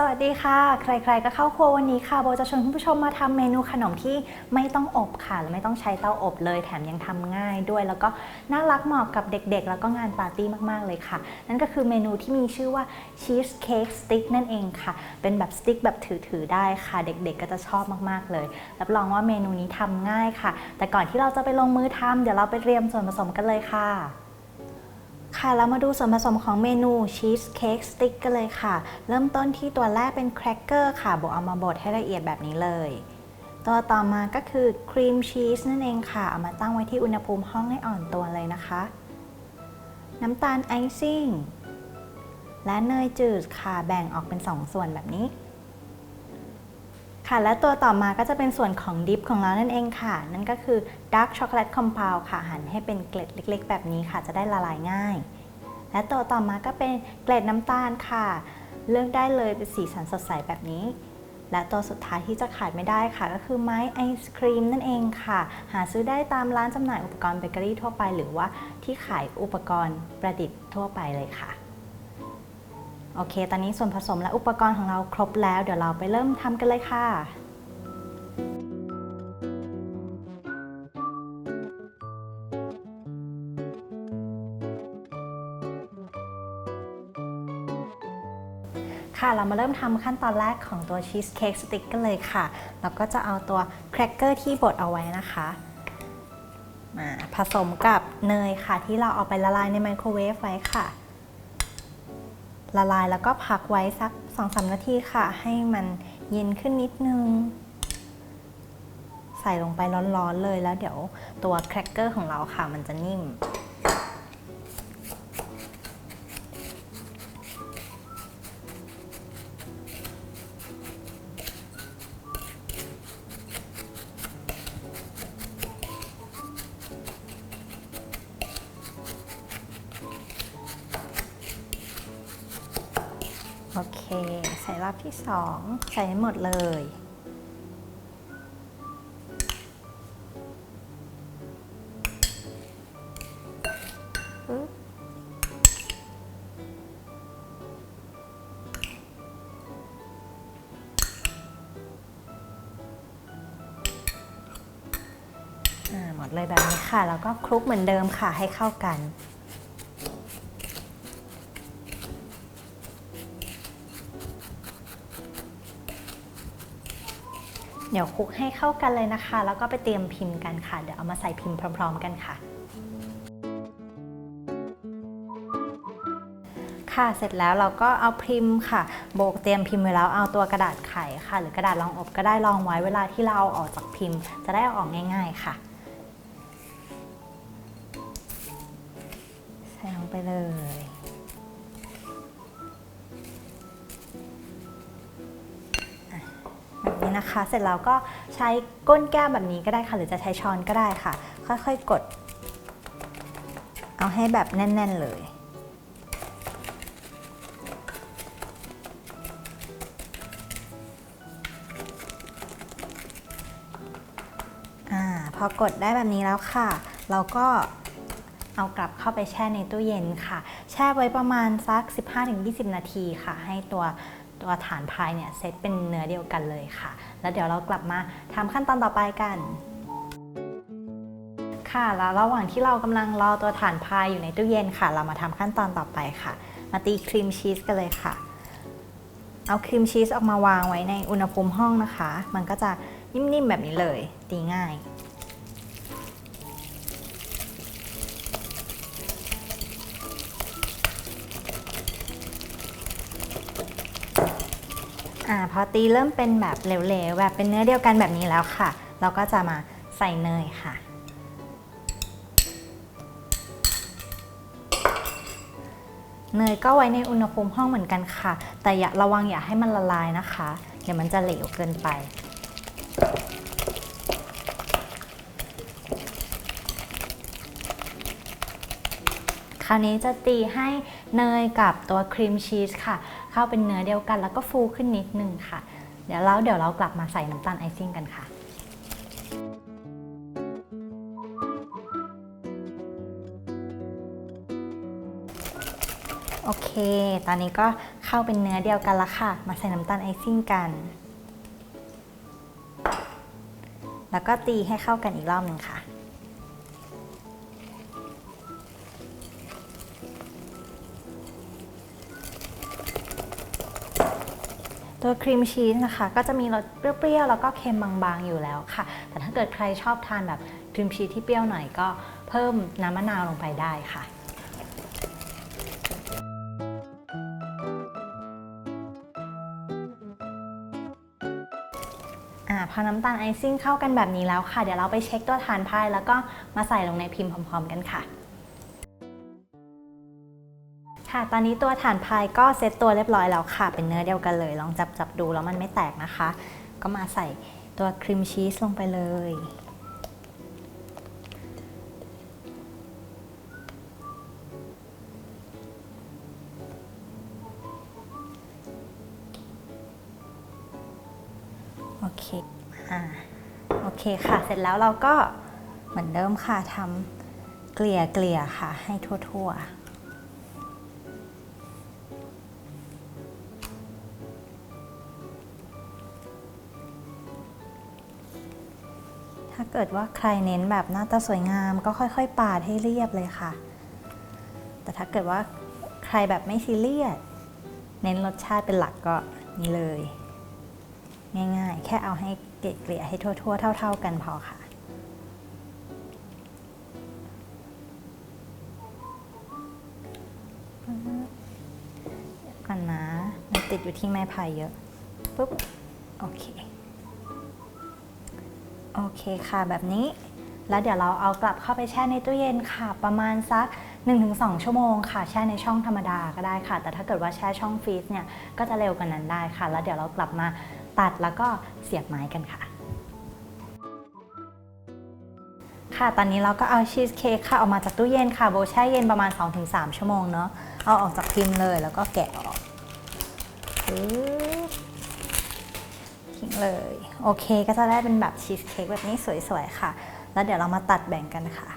สวัสดีค่ะ ใครๆก็เข้าครัววันนี้ค่ะ โบจะชวนคุณผู้ชมมาทำเมนูขนมที่ไม่ต้องอบค่ะและไม่ต้องใช้เตาอบเลย แถมยังทำง่ายด้วย แล้วก็น่ารักเหมาะกับเด็กๆ แล้วก็งานปาร์ตี้มากๆเลยค่ะ นั่นก็คือเมนูที่มีชื่อว่าชีสเค้กสติ๊กนั่นเองค่ะ เป็นแบบสติ๊กแบบถือๆได้ค่ะ เด็กๆ ก็จะชอบมากๆเลย รับรองว่าเมนูนี้ทำง่ายค่ะ แต่ก่อนที่เราจะไปลงมือทำเดี๋ยวเราไปเตรียมส่วนผสมกันเลยค่ะ ค่ะเรามาดูส่วนผสมของเมนูชีสเค้กสติ๊กกันเลยค่ะ เริ่มต้นที่ตัวแรกเป็นแครกเกอร์ค่ะโบเอามาบดให้ละเอียดแบบนี้เลย ตัวต่อมาก็คือครีมชีสนั่นเองค่ะ เอามาตั้งไว้ที่อุณหภูมิห้องให้อ่อนตัวเลยนะคะ น้ำตาลไอซิ่ง และเนยจืดค่ะแบ่งออกเป็น 2 ส่วนแบบนี้ ค่ะและตัวต่อมาก็จะเป็นส่วนของดิฟของเรานั่นเองค่ะ นั่นก็คือ Dark Chocolate Compound ค่ะ หั่นให้เป็นเกล็ดเล็ก ๆ แบบนี้ค่ะ จะได้ละลายง่าย และตัวต่อมาก็เป็นเกล็ดน้ำตาลค่ะ เลือกได้เลยเป็นสีสันสดใสแบบนี้ และตัวสุดท้ายที่จะขาดไม่ได้ค่ะ ก็คือไม้ไอศครีมนั่นเองค่ะ หาซื้อได้ตามร้านจำหน่ายอุปกรณ์เบเกอรี่ทั่วไป หรือว่าที่ขายอุปกรณ์ประดิษฐ์ทั่วไปเลยค่ะโอเค ตอนนี้ส่วนผสมและอุปกรณ์ของเราครบแล้ว เดี๋ยวเราไปเริ่มทำกันเลยค่ะ เรามาเริ่มทำขั้นตอนแรกของตัวชีสเค้กสติ๊กกันเลยค่ะ เราก็จะเอาตัวแครกเกอร์ที่บดเอาไว้นะคะมาผสมกับเนยค่ะ ที่เราเอาไปละลายในไมโครเวฟไว้ค่ะ ละลายแล้วก็พักไว้สัก 2-3 นาทีค่ะ ให้มันเย็นขึ้นนิดนึง ใส่ลงไปร้อนๆเลยแล้วเดี๋ยวตัวแครกเกอร์ของเราค่ะมันจะนิ่ม โอเค ใส่รอบที่สองใส่ให้หมดเลยปึ๊บอ่าหมดเลยแบบนี้ค่ะ แล้วก็คลุกเหมือนเดิมค่ะให้เข้ากัน ดี๋ยวคลุกให้เข้ากันเลยนะคะ แล้วก็ไปเตรียมพิมพ์กันค่ะ เดี๋ยวเอามาใส่พิมพ์พร้อม ๆ กันค่ะ ค่ะเสร็จแล้วเราก็เอาพิมพ์ค่ะ โบกเตรียมพิมพ์ไว้แล้วเอาตัวกระดาษไขค่ะ หรือกระดาษรองอบก็ได้รองไว้เวลาที่เราเอาออกจากพิมพ์ จะได้เอาออกง่าย ๆค่ะใส่ลงไปเลย นะคะ เสร็จแล้วก็ใช้ก้นแก้วแบบนี้ก็ได้ค่ะ หรือจะใช้ช้อนก็ได้ค่ะ ค่อยๆกด เอาให้แบบแน่น ๆ เลยอพอกดได้แบบนี้แล้วค่ะ เราก็เอากลับเข้าไปแช่ในตู้เย็นค่ะ แช่ไว้ประมาณสัก 15-20 นาทีค่ะ ให้ตัว ตัวฐานพายเนี่ยเซตเป็นเนื้อเดียวกันเลยค่ะ แล้วเดี๋ยวเรากลับมาทำขั้นตอนต่อไปกัน ค่ะแล้วระหว่างที่เรากำลังรอตัวฐานพายอยู่ในตู้เย็นค่ะ เรามาทำขั้นตอนต่อไปค่ะ มาตีครีมชีสกันเลยค่ะ เอาครีมชีสออกมาวางไว้ในอุณหภูมิห้องนะคะ มันก็จะนิ่มๆแบบนี้เลย ตีง่าย อ่าพอตีเริ่มเป็นแบบเหลวๆแบบเป็นเนื้อเดียวกันแบบนี้แล้วค่ะ เราก็จะมาใส่เนยค่ะ เนยก็ไว้ในอุณหภูมิห้องเหมือนกันค่ะ แต่อย่าระวังอย่าให้มันละลายนะคะ เดี๋ยวมันจะเหลวเกินไป คราวนี้จะตีให้เนยกับตัวครีมชีสค่ะ เข้าเป็นเนื้อเดียวกันแล้วก็ฟูขึ้นนิดนึงค่ะ เดี๋ยวแล้วเดี๋ยวเรากลับมาใส่น้ำตาลไอซิ่งกันค่ะโอเค ตอนนี้ก็เข้าเป็นเนื้อเดียวกันละค่ะ มาใส่น้ำตาลไอซิ่งกัน แล้วก็ตีให้เข้ากันอีกรอบหนึ่งค่ะ ตัวครีมชีสนะคะก็จะมีรสเปรี้ยวๆแล้วก็เค็มบางๆอยู่แล้วค่ะ แต่ถ้าเกิดใครชอบทานแบบครีมชีสที่เปรี้ยวหน่อยก็เพิ่มน้ำมะนาวลงไปได้ค่ะอ่าพอน้ำตาลไอซิ่งเข้ากันแบบนี้แล้วค่ะ เดี๋ยวเราไปเช็คตัวฐานพายแล้วก็มาใส่ลงในพิมพ์พร้อม ๆ กันค่ะ ค่ะ ตอนนี้ตัวฐานพายก็เซตตัวเรียบร้อยแล้วค่ะ เป็นเนื้อเดียวกันเลย ลองจับจับดูแล้วมันไม่แตกนะคะ ก็มาใส่ตัวครีมชีสลงไปเลย โอเค อ่า โอเคค่ะ เสร็จแล้วเราก็เหมือนเดิมค่ะทำเกลี่ยเกลี่ยค่ะ ให้ทั่ว ๆ เกิดว่าใครเน้นแบบหน้าตาสวยงาม ก็ค่อยๆ ปาดให้เรียบเลยค่ะ แต่ถ้าเกิดว่าใครแบบไม่ซีเรียสเน้นรสชาติเป็นหลักก็นี่เลย ง่ายๆ แค่เอาให้เกลี่ยให้ทั่วๆ เท่า ๆ กันพอค่ะก่อนนะ มันติดอยู่ที่ไม้พายเยอะ ปุ๊บ โอเค โอเคค่ะแบบนี้ แล้วเดี๋ยวเราเอากลับเข้าไปแช่ในตู้เย็นค่ะ ประมาณสัก 1-2 ชั่วโมงค่ะ แช่ในช่องธรรมดาก็ได้ค่ะ แต่ถ้าเกิดว่าแช่ช่องฟรีซเนี่ยก็จะเร็วกว่านั้นได้ค่ะ แล้วเดี๋ยวเรากลับมาตัดแล้วก็เสียบไม้กันค่ะ ค่ะตอนนี้เราก็เอาชีสเค้กค่ะออกมาจากตู้เย็นค่ะโบแช่เย็นประมาณ 2-3 ชั่วโมงเนาะเอาออกจากพิมพ์เลยแล้วก็แกะออก ทิ้งเลย โอเคก็จะได้เป็นแบบชีสเค้กแบบนี้สวยๆค่ะ แล้วเดี๋ยวเรามาตัดแบ่งกันค่ะ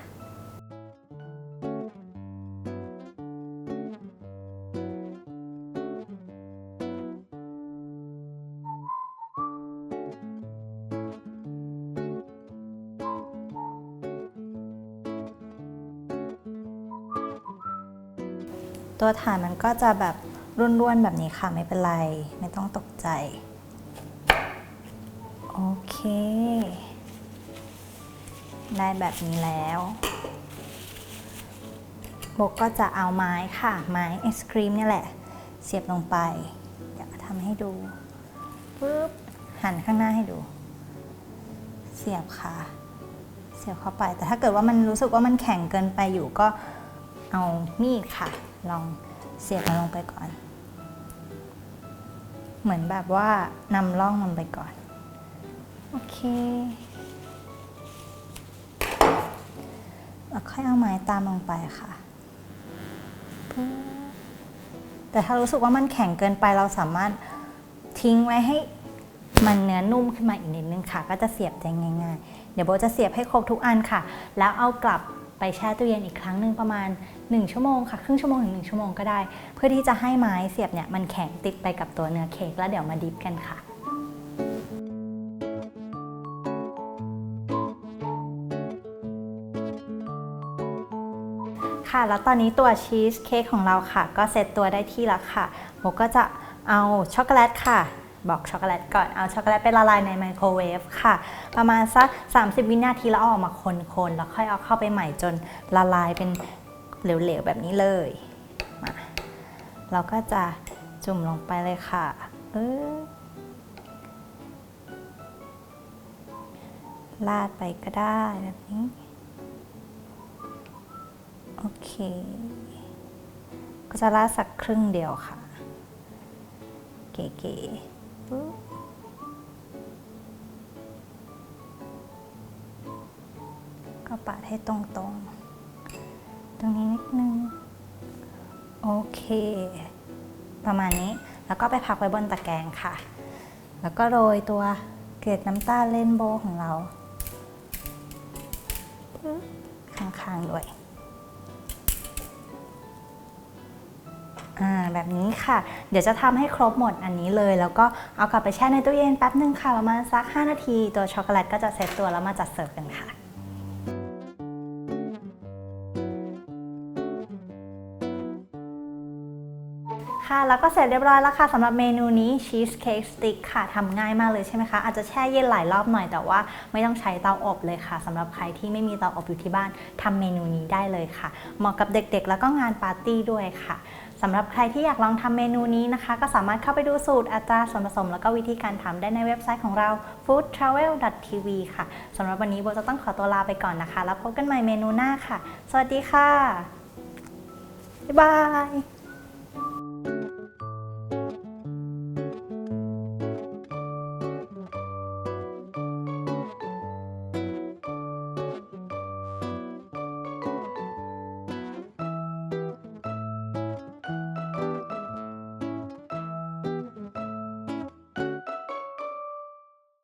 ตัวฐานมันก็จะแบบร่วนๆแบบนี้ค่ะไม่เป็นไร ไม่ต้องตกใจ โอเค ได้แบบนี้แล้วโบกก็จะเอาไม้ค่ะ ไม้ไอศครีมเนี่ยแหละ เสียบลงไปเดี๋ยวทำให้ดูปุ๊บหันข้างหน้าให้ดู เสียบค่ะ เสียบเข้าไป แต่ถ้าเกิดว่ามันรู้สึกว่ามันแข็งเกินไปอยู่ก็เอามีดค่ะ ลองเสียบมันลงไปก่อน เหมือนแบบว่านำร่องมันไปก่อน โอเคแล้วค่อยเอาไม้ตามลงไปค่ะ แต่ถ้ารู้สึกว่ามันแข็งเกินไปเราสามารถทิ้งไว้ให้มันเนื้อนุ่มขึ้นมาอีกนิดนึงค่ะ ก็จะเสียบได้ง่ายๆ เดี๋ยวโบจะเสียบให้ครบทุกอันค่ะ แล้วเอากลับไปแช่ตู้เย็นอีกครั้งหนึ่งประมาณ 1 ชั่วโมงค่ะ ครึ่งชั่วโมงถึง1ชั่วโมงก็ได้ เพื่อที่จะให้ไม้เสียบเนี่ยมันแข็งติดไปกับตัวเนื้อเค้กแล้วเดี๋ยวมาดิฟกันค่ะ ค่ะ แล้วตอนนี้ตัวชีสเค้กของเราค่ะ ก็เซตตัวได้ที่แล้วค่ะโมก็จะเอาช็อกโกแลตค่ะ บอกช็อกโกแลตก่อน เอาช็อกโกแลตไปละลายในไมโครเวฟค่ะ ประมาณสัก 30 วินาทีแล้วอออกมาคนๆ แล้วค่อยเอาเข้าไปใหม่จนละลายเป็นเหลวๆ แบบนี้เลย มา เราก็จะจุ่มลงไปเลยค่ะ เออลาดไปก็ได้แบบนี้ โอเค ก็จะราดสักครึ่งเดียวค่ะ เก๋ๆปุ๊บก็ปาดให้ตรงๆ ตรงนี้นิดนึง โอเค ประมาณนี้ แล้วก็ไปพักไว้บนตะแกรงค่ะ แล้วก็โรยตัวเกล็ดน้ำตาลเรนโบของเราปึ๊บข้างๆด้วย อ่าแบบนี้ค่ะ เดี๋ยวจะทำให้ครบหมดอันนี้เลย แล้วก็เอากลับไปแช่ในตู้เย็นแป๊บนึงค่ะประมาณสัก 5 นาที ตัวช็อกโกแลตก็จะเซตตัวแล้วมาจัดเสิร์ฟกันค่ะ แล้วก็เสร็จเรียบร้อยแล้วค่ะสำหรับเมนูนี้ชีสเค้กสติ๊กค่ะทำง่ายมากเลยใช่ไหมคะ อาจจะแช่เย็นหลายรอบหน่อยแต่ว่าไม่ต้องใช้เตาอบเลยค่ะสำหรับใครที่ไม่มีเตาอบอยู่ที่บ้านทำเมนูนี้ได้เลยค่ะ เหมาะกับเด็กๆ แล้วก็งานปาร์ตี้ด้วยค่ะสำหรับใครที่อยากลองทำเมนูนี้นะคะ ก็สามารถเข้าไปดูสูตรอัตราส่วนผสม แล้วก็วิธีการทำได้ในเว็บไซต์ของเรา foodtravel.tv ค่ะสำหรับวันนี้โบจะต้องขอตัวลาไปก่อนนะคะ แล้วพบกันใหม่เมนูหน้าค่ะ สวัสดีค่ะ บ๊ายบาย